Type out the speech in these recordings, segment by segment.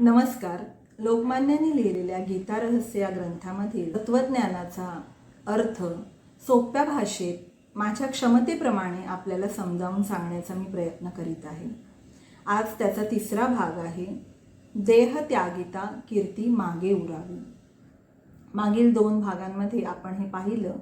नमस्कार. लोकमान्यांनी लिहिलेल्या गीता रहस्य या ग्रंथामधील तत्वज्ञानाचा अर्थ सोप्या भाषेत माझ्या क्षमतेप्रमाणे आपल्याला समजावून सांगण्याचा मी प्रयत्न करीत आहे. आज त्याचा तिसरा भाग आहे देह त्यागिता कीर्ती मागे उरावी. मागील दोन भागांमध्ये आपण हे पाहिलं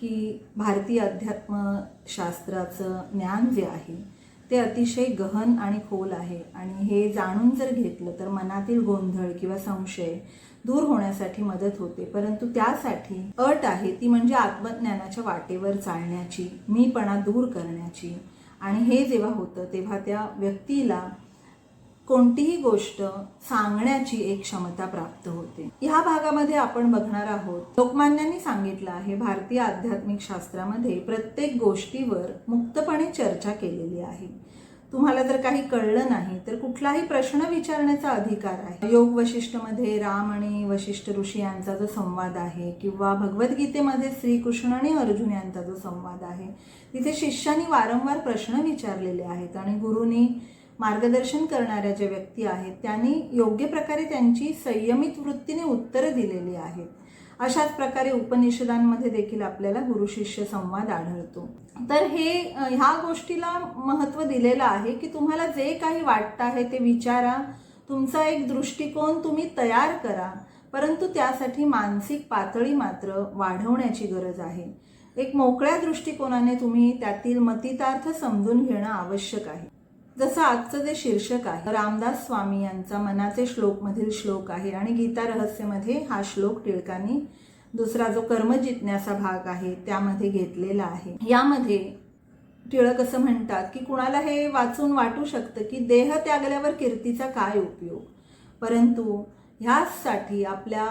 की भारतीय अध्यात्मशास्त्राचं ज्ञान जे आहे ते अतिशय गहन आणि खोल आहे. आणि हे जाणून जर घेतलं तर मनातील गोंधळ किंवा संशय दूर होण्यासाठी मदत होते. परंतु त्यासाठी अट आहे ती म्हणजे आत्मज्ञानाच्या वाटेवर चालण्याची मीपणा दूर करण्याची. आणि हे जेव्हा होतं तेव्हा त्या व्यक्तीला कोणतीही गोष्ट सांगण्याची एक क्षमता प्राप्त होते. ह्या भागामध्ये आपण बघणार आहोत लोकमान्यांनी सांगितलं आहे भारतीय आध्यात्मिक शास्त्रामध्ये प्रत्येक गोष्टीवर मुक्तपणे चर्चा केलेली आहे. तुम्हाला जर काही कळलं नाही तर कुठलाही प्रश्न विचारण्याचा अधिकार आहे. योग वशिष्ठमध्ये राम आणि वशिष्ठ ऋषी यांचा जो संवाद आहे किंवा भगवद्गीतेमध्ये श्रीकृष्ण आणि अर्जुन यांचा जो संवाद आहे तिथे शिष्यांनी वारंवार प्रश्न विचारलेले आहेत आणि गुरुनी मार्गदर्शन करणाऱ्या ज्या व्यक्ती आहेत त्यांनी योग्य प्रकारे त्यांची संयमित वृत्तीने उत्तरं दिलेली आहेत. अशाच प्रकारे उपनिषदांमध्ये देखील आपल्याला गुरु शिष्य संवाद आढळतो. तर हे ह्या गोष्टीला महत्त्व दिलेलं आहे की तुम्हाला जे काही वाटतं आहे ते विचारा. तुमचा एक दृष्टिकोन तुम्ही तयार करा. परंतु त्यासाठी मानसिक पातळी मात्र वाढवण्याची गरज आहे. एक मोकळ्या दृष्टिकोनाने तुम्ही त्यातील मतितार्थ समजून घेणं आवश्यक आहे. जसं आजचं जे शीर्षक आहे रामदास स्वामी यांचा मनाचे श्लोक मधील श्लोक आहे आणि गीता रहस्यमध्ये हा श्लोक टिळकांनी दुसरा जो कर्म जिज्ञासा भाग आहे त्यामध्ये घेतलेला आहे. यामध्ये टिळक असं म्हणतात की कुणाला हे वाचून वाटू शकतं की देह त्यागल्यावर कीर्तीचा काय उपयोग? परंतु ह्यासाठी आपल्या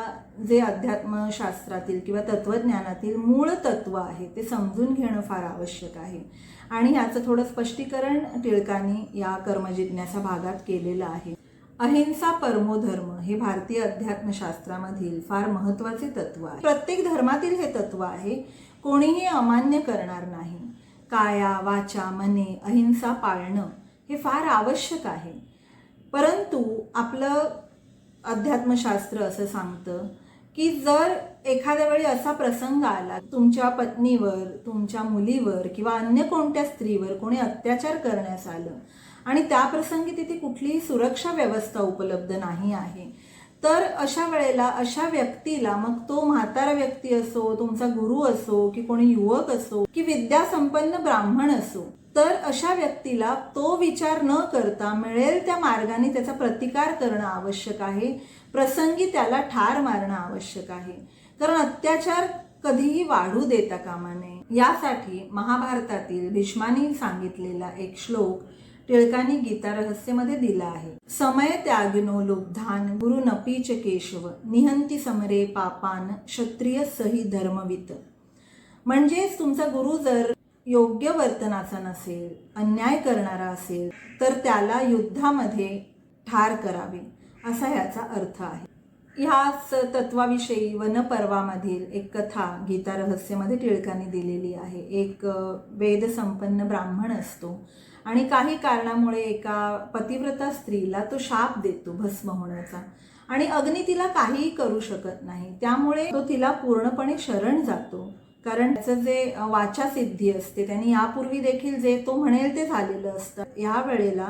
जे अध्यात्मशास्त्रातील किंवा तत्वज्ञानातील मूळ तत्व आहे ते समजून घेणं फार आवश्यक आहे. आणि याचं थोडं स्पष्टीकरण टिळकांनी या कर्मजिज्ञासा भागात केलेलं आहे. अहिंसा परमोधर्म हे भारतीय अध्यात्मशास्त्रामधील फार महत्त्वाचे तत्व आहे. प्रत्येक धर्मातील हे तत्व आहे कोणीही अमान्य करणार नाही. काया वाचा मने अहिंसा पाळणं हे फार आवश्यक आहे. परंतु आपलं अध्यात्मशास्त्र असं सांगतं की जर एखाद्या वेळी असा प्रसंग आला तुमच्या पत्नीवर तुमच्या मुलीवर किंवा अन्य कोणत्या स्त्रीवर कोणी अत्याचार करण्यास आलं आणि त्या प्रसंगी तिथे कुठलीही सुरक्षा व्यवस्था उपलब्ध नाही आहे तर अशा वेळेला अशा व्यक्तीला मग तो म्हातारा व्यक्ती असो तुमचा गुरु असो की कोणी युवक असो की विद्यासंपन्न ब्राह्मण असो तर अशा व्यक्तीला तो विचार न करता मिळेल त्या मार्गाने त्याचा प्रतिकार करणं आवश्यक आहे. प्रसंगी त्याला ठार मारणं आवश्यक आहे. कारण अत्याचार कधीही वाढू देता कामा नये. यासाठी महाभारतातील भीष्मानी सांगितलेला एक श्लोक टिळकांनी गीता रहस्यमध्ये दिला आहे. समय त्यागिनो लुब्धान गुरु नपीच केशव निहंती समरे पापान क्षत्रिय सही धर्मवित. म्हणजेच तुमचा गुरु जर योग्य वर्तनाचा नसेल अन्याय करणारा असेल तर त्याला युद्धामध्ये ठार करावे असा ह्याचा अर्थ आहे. ह्याच तत्वाविषयी वनपर्वामधील एक कथा गीता रहस्यमध्ये टिळकांनी दिलेली आहे. एक वेदसंपन्न ब्राह्मण असतो आणि काही कारणामुळे एका पतिव्रता स्त्रीला तो शाप देतो भस्म होण्याचा आणि अग्नी तिला काहीही करू शकत नाही. त्यामुळे तो तिला पूर्णपणे शरण जातो. कारण त्याचं जे वाचासिद्धी वाचा सिद्धी असते त्यांनी यापूर्वी देखील जे तो म्हणेल ते झालेलं असतं. या वेळेला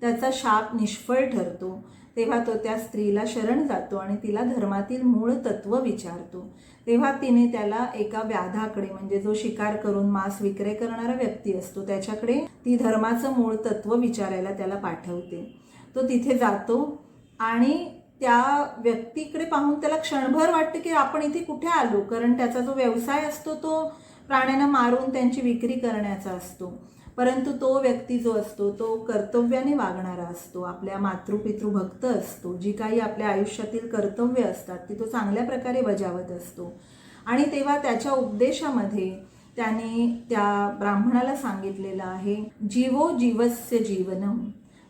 त्याचा शाप निष्फळ ठरतो. तेव्हा तो त्या स्त्रीला शरण जातो आणि तिला धर्मातील मूळ तत्व विचारतो. तेव्हा तिने त्याला एका व्याधाकडे म्हणजे जो शिकार करून मांस विक्रय करणारा व्यक्ती असतो त्याच्याकडे ती धर्माचं मूळ तत्व विचारायला त्याला पाठवते. तो तिथे जातो आणि त्या व्यक्तीकडे पाहून त्याला क्षणभर वाटतं की आपण इथे कुठे आलो? कारण त्याचा जो व्यवसाय असतो तो प्राण्यांना मारून त्यांची विक्री करण्याचा असतो. परंतु तो व्यक्ती जो असतो तो कर्तव्याने वागणारा असतो. आपल्या मातृपितृ भक्त असतो. जी काही आपल्या आयुष्यातील कर्तव्य असतात ती तो चांगल्या प्रकारे बजावत असतो. आणि तेव्हा त्याच्या उपदेशामध्ये त्याने त्या ब्राह्मणाला सांगितलेलं आहे जीवो जीवस्य जीवनम.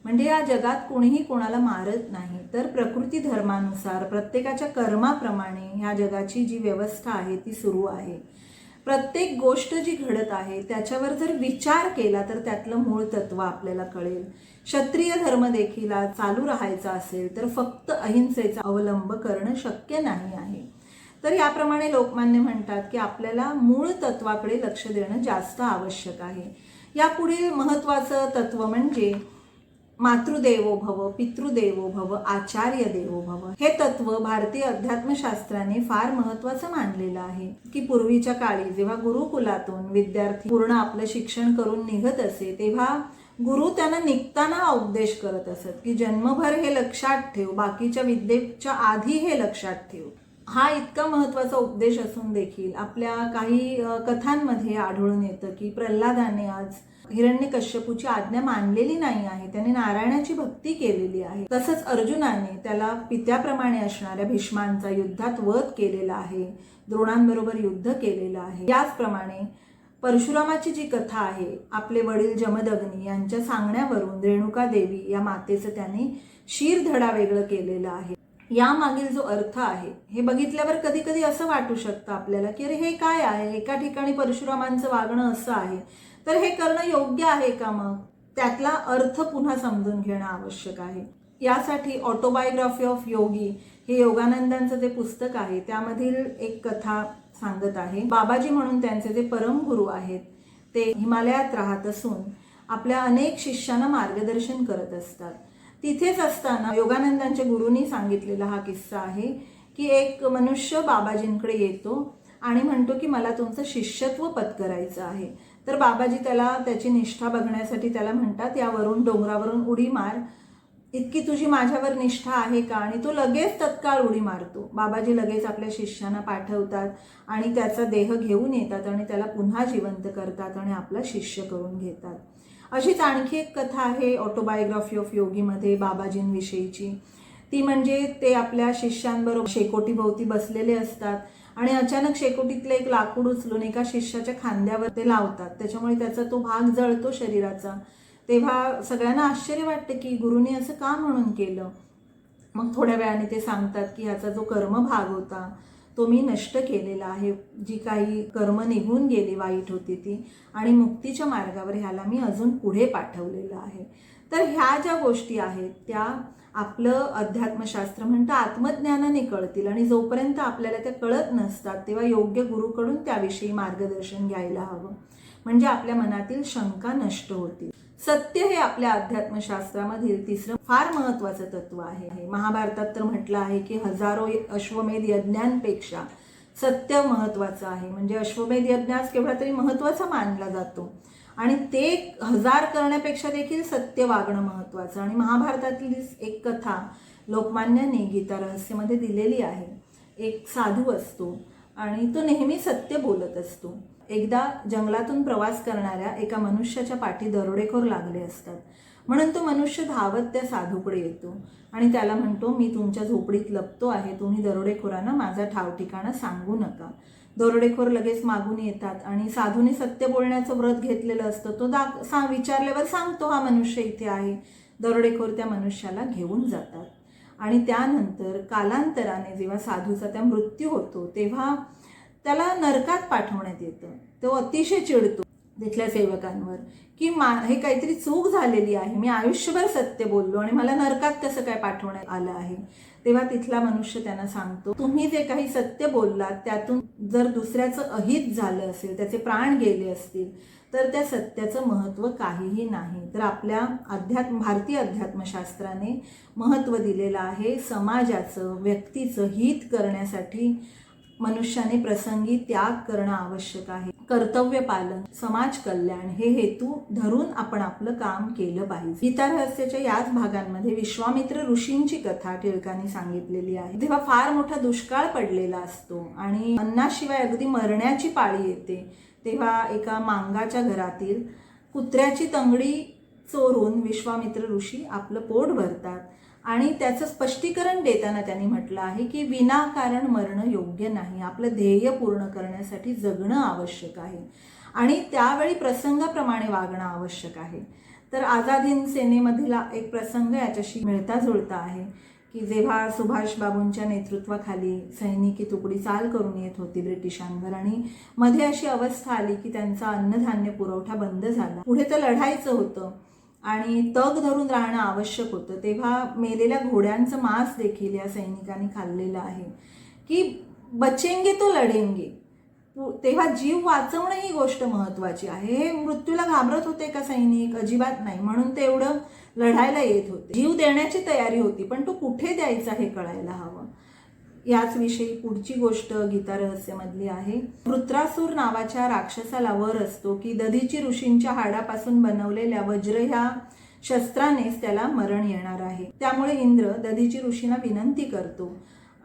म्हणजे या जगात कोणीही कोणाला मारत नाही. तर प्रकृती धर्मानुसार प्रत्येकाच्या कर्माप्रमाणे ह्या जगाची जी व्यवस्था आहे ती सुरू आहे. प्रत्येक गोष्ट जी घडत आहे त्याच्यावर जर विचार केला तर त्यातलं मूळ तत्व आपल्याला कळेल. क्षत्रिय धर्म देखील चालू राहायचा असेल तर फक्त अहिंसेचा अवलंब करणं शक्य नाही आहे. तर याप्रमाणे लोकमान्य म्हणतात की आपल्याला मूळ तत्वाकडे लक्ष देणं जास्त आवश्यक आहे. यापुढे महत्त्वाचं तत्व म्हणजे मातृदेवो भव पितृदेवो भव आचार्य देवो भव. हे तत्व भारतीय अध्यात्मशास्त्राने फार महत्वाचं मानलेलं आहे. की पूर्वीच्या काळी जेव्हा गुरुकुलातून विद्यार्थी पूर्ण आपलं शिक्षण करून निघत असे तेव्हा गुरु त्यांना निघताना उपदेश करत असत की जन्मभर हे लक्षात ठेव बाकीच्या विद्येच्या आधी हे लक्षात ठेव. हा इतका महत्त्वाचा उपदेश असून देखील आपल्या काही कथांमध्ये आढळून येतं की प्रल्हादाने आज हिरण्यकश्यपूची आज्ञा मानलेली नाही आहे. त्याने नारायणाची भक्ती केलेली आहे. तसंच अर्जुनाने त्याला पित्याप्रमाणे असणाऱ्या भीष्मांचा युद्धात वध केलेला आहे. द्रोणांबरोबर युद्ध केलेलं आहे. याचप्रमाणे परशुरामाची जी कथा आहे आपले वडील जमदग्नी यांच्या सांगण्यावरून रेणुका देवी या मातेचं त्यांनी शीरधडा वेगळं केलेलं आहे. यामागील जो अर्थ आहे हे बघितल्यावर कधी कधी असं वाटू शकतं आपल्याला की अरे हे काय आहे? एका ठिकाणी परशुरामांचं वागणं असं आहे. तर हे करणं योग्य आहे का मग? त्यातला अर्थ पुन्हा समजून घेणं आवश्यक आहे. यासाठी ऑटोबायोग्राफी ऑफ योगी हे योगानंदांचं जे पुस्तक आहे त्यामधील एक कथा सांगत आहे. बाबाजी म्हणून त्यांचे जे परमगुरू आहेत ते हिमालयात राहत असून आपल्या अनेक शिष्यांना मार्गदर्शन करत असतात. तिथेच असताना योगानंदांच्या गुरुनी सांगितलेला हा किस्सा आहे की एक मनुष्य बाबाजींकडे येतो आणि म्हणतो की मला तुमचं शिष्यत्व पत्करायचं आहे. तर बाबाजी त्याला त्याची निष्ठा बघण्यासाठी त्याला म्हणतात यावरून डोंगरावरून उडी मार. इतकी तुझी माझ्यावर निष्ठा आहे का? आणि तो लगेच तत्काळ उडी मारतो. बाबाजी लगेच आपल्या शिष्यांना पाठवतात आणि त्याचा देह घेऊन येतात आणि त्याला पुन्हा जिवंत करतात आणि आपला शिष्य करून घेतात. अशीच आणखी एक कथा आहे ऑटोबायोग्राफी ऑफ योगीमध्ये बाबाजींविषयीची. ती म्हणजे ते आपल्या शिष्यांबरोबर शेकोटीभोवती बसलेले असतात आणि अचानक शेकोटीतलं एक लाकूड उचलून एका शिष्याच्या खांद्यावर ते लावतात. त्याच्यामुळे त्याचा तो भाग जळतो शरीराचा. तेव्हा सगळ्यांना आश्चर्य वाटतं की गुरुनी असं का म्हणून केलं? मग थोड्या वेळाने ते सांगतात की ह्याचा जो कर्मभाग होता तो मी नष्ट केलेला आहे. जी काही कर्म निघून गेली वाईट होती ती आणि मुक्तीच्या मार्गावर ह्याला मी अजून पुढे पाठवलेलं आहे. तर ह्या ज्या गोष्टी आहेत त्या आपलं अध्यात्मशास्त्र म्हणतं आत्मज्ञानाने कळतील आणि जोपर्यंत आपल्याला त्या कळत नसतात तेव्हा योग्य गुरुकडून त्याविषयी मार्गदर्शन घ्यायला हवं. म्हणजे आपल्या मनातील शंका नष्ट होतील. सत्य हे आपल्या अध्यात्मशास्त्रामधील तिसरं फार महत्वाचं तत्व आहे. महाभारतात तर म्हटलं आहे की हजारो अश्वमेध यज्ञांपेक्षा सत्य महत्वाचं आहे. म्हणजे अश्वमेध यज्ञास केवढा तरी महत्त्वाचा मानला जातो. आणि ते हजार करण्यापेक्षा देखील सत्य वागणं महत्वाचं आणि महाभारतातली एक कथा लोकमान्यांनी गीता रहस्यमध्ये दिलेली आहे. एक साधू असतो आणि तो नेहमी सत्य बोलत असतो. एकदा जंगलातून प्रवास करणाऱ्या एका मनुष्याच्या पाठी दरोडेखोर लागले असतात. म्हणून तो मनुष्य धावत त्या साधूकडे येतो आणि त्याला म्हणतो मी तुमच्या झोपडीत लपतो आहे. तुम्ही दरोडेखोरांना माझा ठाव ठिकाणा सांगू नका. दरोडेखोर लगेच मागून येतात आणि साधूने सत्य बोलण्याचं व्रत घेतलेलं असतं. तो दाख सा विचारल्यावर सांगतो हा मनुष्य इथे आहे. दरोडेखोर त्या मनुष्याला घेऊन जातात. आणि त्यानंतर कालांतराने जेव्हा साधूचा त्या मृत्यू होतो तेव्हा त्याला नरकात पाठवण्यात येतं. तो अतिशय चिडतो तिथल्या सेवकांवर की मा हे काहीतरी चूक झालेली आहे. मी आयुष्यभर सत्य बोललो आणि मला नरकात कसं काय पाठवण्यात आलं आहे? तेव्हा तिथला मनुष्य त्यांना सांगतो तुम्ही जे काही सत्य बोललात त्यातून जर दुसऱ्याचं अहित झालं असेल त्याचे प्राण गेले असतील तर त्या सत्याचं महत्त्व काहीही नाही. तर आपल्या अध्यात्म भारतीय अध्यात्मशास्त्राने महत्त्व दिलेलं आहे समाजाचं व्यक्तीचं हित करण्यासाठी मनुष्याने प्रसंगी त्याग करणं आवश्यक आहे. कर्तव्य पालन समाज कल्याण हे हेतू धरून आपण आपलं काम केलं पाहिजे. गीता रहस्याच्या याच भागांमध्ये विश्वामित्र ऋषींची कथा टिळकांनी सांगितलेली आहे. तेव्हा फार मोठा दुष्काळ पडलेला असतो आणि अन्नाशिवाय अगदी मरण्याची पाळी येते तेव्हा एका मांगाच्या घरातील कुत्र्याची तंगडी चोरून विश्वामित्र ऋषी आपलं पोट भरतात. आणि त्याचं स्पष्टीकरण देताना त्यांनी म्हटलं आहे की विनाकारण मरणं योग्य नाही. आपलं ध्येय पूर्ण करण्यासाठी जगणं आवश्यक आहे. आणि त्यावेळी प्रसंगाप्रमाणे वागणं आवश्यक आहे. तर आझाद हिंद सेनेमधील एक प्रसंग याच्याशी मिळता जुळता आहे की जेव्हा सुभाष बाबूंच्या नेतृत्वाखाली सैनिकी तुकडी चाल करून येत होती ब्रिटिशांवर आणि मध्ये अशी अवस्था आली की त्यांचा अन्नधान्य पुरवठा बंद झाला. पुढे तर लढायचं होतं. आणि तग धरून राहणं आवश्यक होतं. तेव्हा मेलेल्या घोड्यांचं मांस देखील या सैनिकांनी खाल्लेलं आहे. की बचेंगे तो लढेंगे. तेव्हा जीव वाचवणं ही गोष्ट महत्वाची आहे. हे मृत्यूला घाबरत होते का सैनिक? अजिबात नाही. म्हणून ते एवढं लढायला येत होते. जीव देण्याची तयारी होती पण तो कुठे द्यायचा हे कळायला हवं. याच विषयी पुढची गोष्ट गीता रहस्यमधली आहे. वृत्रासूर नावाच्या राक्षसाला वर असतो की दधीची ऋषींच्या हाडापासून बनवलेल्या वज्र ह्या शस्त्रानेच त्याला मरण येणार आहे. त्यामुळे इंद्र दधीची ऋषींना विनंती करतो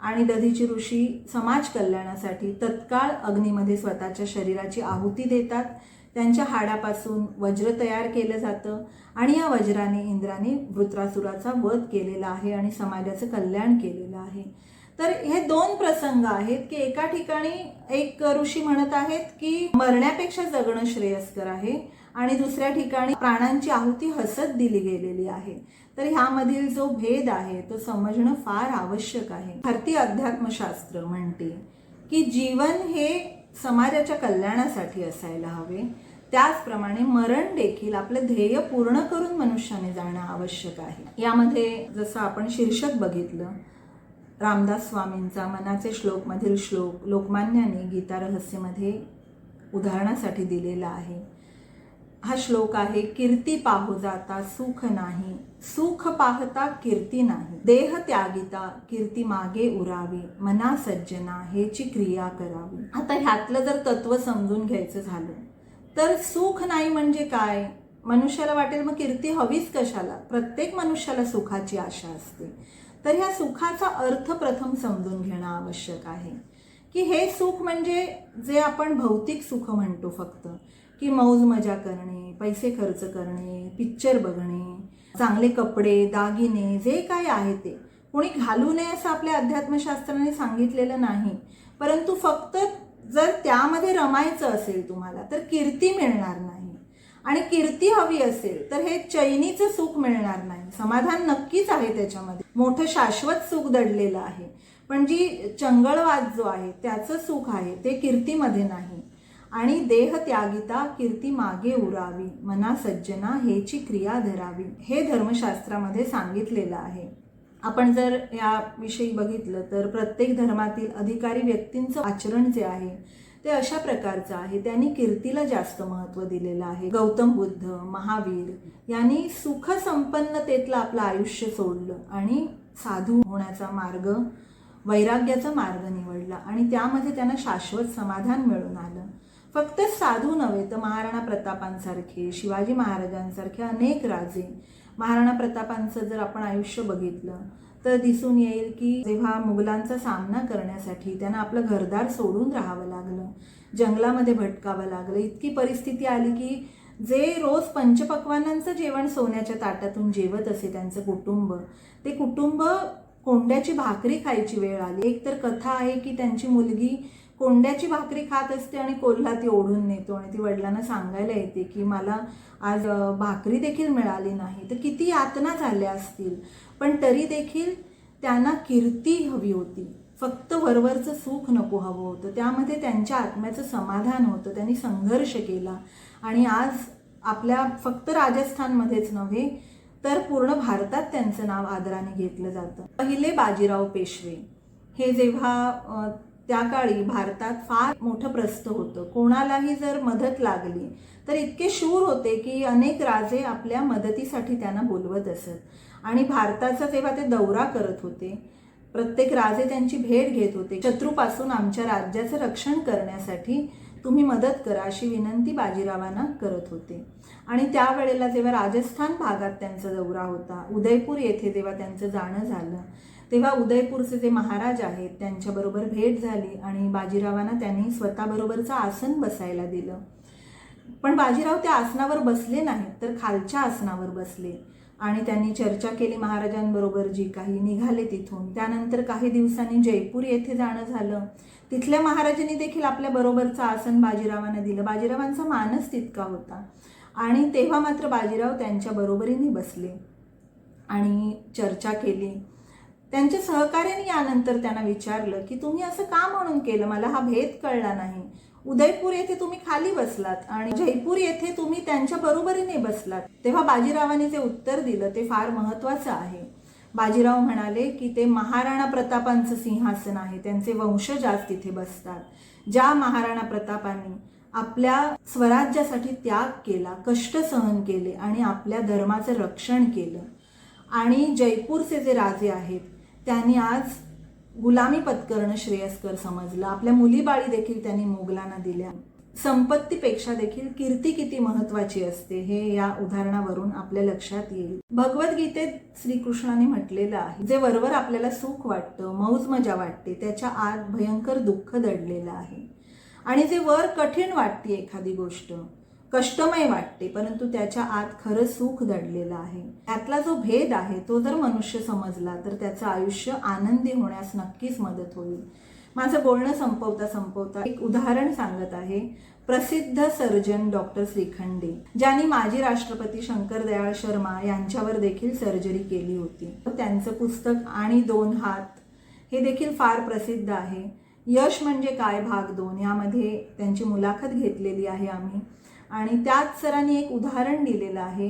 आणि दधीची ऋषी समाज कल्याणासाठी तत्काळ अग्नीमध्ये स्वतःच्या शरीराची आहुती देतात. त्यांच्या हाडापासून वज्र तयार केलं जातं आणि या वज्राने इंद्राने वृत्रासुराचा वध केलेला आहे आणि समाजाचं कल्याण केलेलं आहे. तर हे दोन प्रसंग आहेत की एका ठिकाणी एक ऋषी म्हणत आहेत की मरण्यापेक्षा जगणं श्रेयस्कर आहे आणि दुसऱ्या ठिकाणी प्राणांची आहुती हसत दिली गेलेली आहे. तर ह्यामधील जो भेद आहे तो समजणं फार आवश्यक आहे. भारतीय अध्यात्मशास्त्र म्हणते की जीवन हे समाजाच्या कल्याणासाठी असायला हवे. त्याचप्रमाणे मरण देखील आपलं ध्येय पूर्ण करून मनुष्याने जाणं आवश्यक आहे. यामध्ये जसं आपण शीर्षक बघितलं रामदास स्वामींचा मनाचे श्लोकमधील श्लोक लोकमान्याने गीता रहस्यमध्ये उदाहरणासाठी दिलेला आहे. हा श्लोक आहे कीर्ती पाहू जाता सुख नाही सुख पाहता कीर्ती नाही. देह त्यागिता कीर्ती मागे उरावी मना सज्जना हेची क्रिया करावी. आता ह्यातलं जर तत्व समजून घ्यायचं झालं तर सुख नाही म्हणजे काय? मनुष्याला वाटेल मग कीर्ती हवीच कशाला? प्रत्येक मनुष्याला सुखाची आशा असते. तर ह्या सुखाचा अर्थ प्रथम समजून घेणं आवश्यक आहे. की हे सुख म्हणजे जे आपण भौतिक सुख म्हणतो फक्त. की मौज मजा करणे पैसे खर्च करणे पिक्चर बघणे चांगले कपडे दागिने जे काय आहे ते. कोणी घालू नये असं आपल्या अध्यात्मशास्त्राने सांगितलेलं नाही. परंतु फक्त जर त्यामध्ये रमायचं असेल तुम्हाला तर कीर्ती मिळणार. आणि कीर्ती हवी असेल तर हे चैनीचं सुख मिळणार नाही. समाधान नक्कीच आहे त्याच्यामध्ये. मोठं शाश्वत सुख दडलेलं आहे. पण जी चंगळवाद जो आहे त्याचं सुख आहे ते कीर्तीमध्ये नाही. आणि देह त्यागिता कीर्ती मागे उरावी. मना सज्जना हेची क्रिया धरावी. हे धर्मशास्त्रामध्ये सांगितलेलं आहे. आपण जर याविषयी बघितलं तर प्रत्येक धर्मातील अधिकारी व्यक्तींचं आचरण जे आहे ते अशा प्रकारचं आहे. त्यांनी कीर्तीला जास्त महत्त्व दिलेलं आहे. गौतम बुद्ध महावीर यांनी सुखसंपन्नतेतलं आपलं आयुष्य सोडलं आणि साधू होण्याचा मार्ग वैराग्याचा मार्ग निवडला आणि त्यामध्ये त्यांना शाश्वत समाधान मिळून आलं. फक्त साधू नव्हे तर महाराणा प्रतापांसारखे शिवाजी महाराजांसारखे अनेक राजे महाराणा प्रतापांचं जर आपण आयुष्य बघितलं तर दिसून येईल की जेव्हा मुघलांचा सामना करण्यासाठी त्यांना आपलं घरदार सोडून राहावं लागलं जंगलामध्ये भटकावं लागलं इतकी परिस्थिती आली की जे रोज पंचपक्वानांचं जेवण सोन्याच्या ताटातून जेवत असे त्यांचं कुटुंब ते कुटुंब कोंड्याची भाकरी खायची वेळ आली. एक तर कथा आहे की त्यांची मुलगी कोंड्याची भाकरी खात असते आणि कोल्हा ती ओढून नेतो आणि ती वडिलांना सांगायला येते की मला आज भाकरी देखील मिळाली नाही. तर किती यातना झाल्या असतील. पण तरी देखील त्यांना कीर्ती हवी होती. फक्त वरवरचं सुख नको हवं होतं. त्यामध्ये त्यांच्या आत्म्याचं समाधान होतं. त्यांनी संघर्ष केला. आणि आज आपल्या फक्त राजस्थानमध्येच नव्हे तर पूर्ण भारतात त्यांचं नाव आदराने घेतलं जातं. पहिले बाजीराव पेशवे. हे जेव्हा त्या काळी भारतात फार मोठं प्रस्थ होतं. कोणालाही जर मदत लागली तर इतके शूर होते की अनेक राजे आपल्या मदतीसाठी त्यांना बोलवत असत. आणि भारताचा तेव्हा ते दौरा करत होते. प्रत्येक राजे त्यांची भेट घेत होते. शत्रूपासून आमच्या राज्याचं रक्षण करण्यासाठी तुम्ही मदत करा अशी विनंती बाजीरावांना करत होते. आणि त्यावेळेला जेव्हा राजस्थान भागात त्यांचा दौरा होता उदयपूर येथे जेव्हा त्यांचं जाणं झालं तेव्हा उदयपूरचे जे महाराज आहेत त्यांच्याबरोबर भेट झाली आणि बाजीरावांना त्यांनी स्वतःबरोबरचं आसन बसायला दिलं. पण बाजीराव त्या आसनावर बसले नाहीत तर खालच्या आसनावर बसले. आणि त्यांनी चर्चा केली महाराजांबरोबर जी काही निघाले तिथून. त्यानंतर काही दिवसांनी जयपूर येथे जाणं झालं. तिथल्या महाराजांनी देखील आपल्या बरोबरचं आसन बाजीरावांना दिलं. बाजीरावांचा मानस तितका होता. आणि तेव्हा मात्र बाजीराव त्यांच्या बरोबरीने बसले. आणि चर्चा केली. त्यांच्या सहकार्याने यानंतर त्यांना विचारलं की तुम्ही असं का म्हणून केलं? मला हा भेद कळला नाही. उदयपूर येथे तुम्ही खाली बसलात आणि जयपूर येथे तुम्ही त्यांच्या बरोबरीने बसलात. तेव्हा बाजीरावाने जे उत्तर दिलं ते फार महत्वाचं आहे. बाजीराव म्हणाले की ते महाराणा प्रतापांचं सिंहासन आहे. त्यांचे वंशजाच तिथे बसतात. ज्या महाराणा प्रतापांनी आपल्या स्वराज्यासाठी त्याग केला कष्ट सहन केले आणि आपल्या धर्माचं रक्षण केलं आणि जयपूरचे जे राजे आहेत त्यांनी आज गुलामी पत्करणं श्रेयस्कर समजलं. आपल्या मुलीबाळी देखील त्यांनी मोगलांना दिल्या. संपत्तीपेक्षा देखील कीर्ती किती महत्वाची असते हे या उदाहरणावरून आपल्या लक्षात येईल. भगवद्गीतेत श्रीकृष्णाने म्हटलेलं आहे जे वरवर आपल्याला सुख वाटतं मौज मजा वाटते त्याच्या आत भयंकर दुःख दडलेलं आहे. आणि जे वर कठीण वाटते एखादी गोष्ट कष्टमय वाटते परंतु त्याच्या आत खरं सुख दडलेलं आहे. त्यातला जो भेद आहे तो जर मनुष्य समजला तर त्याचं आयुष्य आनंदी होण्यास नक्कीच मदत होईल. माझं बोलणं संपवता संपवता एक उदाहरण सांगत आहे. प्रसिद्ध सर्जन डॉक्टर श्रीखंडे ज्यांनी माजी राष्ट्रपती शंकरदयाळ शर्मा यांच्यावर देखील सर्जरी केली होती. त्यांचं पुस्तक आणि दोन हात हे देखील फार प्रसिद्ध आहे. यश म्हणजे काय? भाग दोन. यामध्ये त्यांची मुलाखत घेतलेली आहे आम्ही. आणि त्याच सरांनी एक उदाहरण दिलेलं आहे.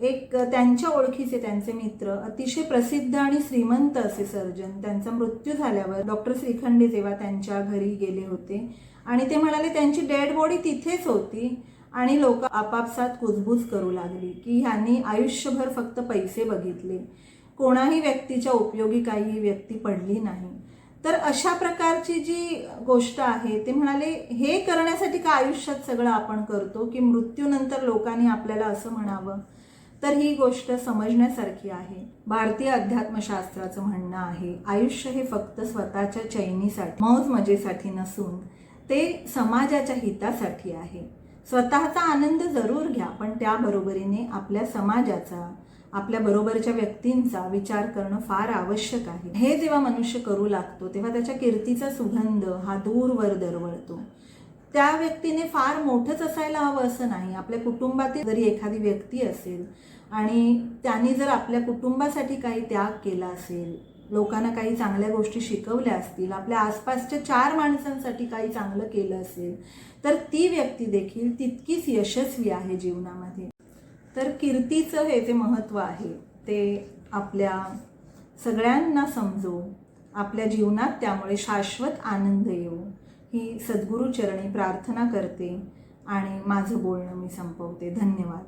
एक त्यांच्या ओळखीचे त्यांचे मित्र अतिशय प्रसिद्ध आणि श्रीमंत असे सर्जन. त्यांचा मृत्यू झाल्यावर डॉक्टर श्रीखंडे जेव्हा त्यांच्या घरी गेले होते आणि ते म्हणाले त्यांची डेड बॉडी तिथेच होती आणि लोक आपापसात कुजबूज करू लागली की ह्यांनी आयुष्यभर फक्त पैसे बघितले. कोणाही व्यक्तीच्या उपयोगी काही व्यक्ती पडली नाही. तर अशा प्रकारची जी गोष्ट आहे ते म्हणाले हे करण्यासाठी का आयुष्यात सगळं आपण करतो की मृत्यूनंतर लोकांनी आपल्याला असं म्हणावं? तर ही गोष्ट समजण्यासारखी आहे. भारतीय अध्यात्मशास्त्राचं म्हणणं आहे आयुष्य हे फक्त स्वतःच्या चैनीसाठी मौज मजेसाठी नसून ते समाजाच्या हितासाठी आहे. स्वतःचा आनंद जरूर घ्या पण त्याबरोबरीने आपल्या समाजाचा आपल्या बरोबरच्या व्यक्तींचा विचार करणं फार आवश्यक आहे. हे जेव्हा मनुष्य करू लागतो तेव्हा त्याच्या कीर्तीचा सुगंध हा दूरवर दरवळतो. त्या व्यक्तीने फार मोठंच असायला हवं असं नाही. आपल्या कुटुंबातील जरी एखादी व्यक्ती असेल आणि त्यांनी जर आपल्या कुटुंबासाठी काही त्याग केला असेल लोकांना काही चांगल्या गोष्टी शिकवल्या असतील आपल्या आसपासच्या चार माणसांसाठी काही चांगलं केलं असेल तर ती व्यक्ती देखील तितकीच यशस्वी आहे जीवनामध्ये. तर कीर्तीचं हे जे महत्त्व आहे ते आपल्या सगळ्यांना समजू आपल्या जीवनात त्यामुळे शाश्वत आनंद येऊ ही सद्गुरूचरणी प्रार्थना करते आणि माझं बोलणं मी संपवते. धन्यवाद.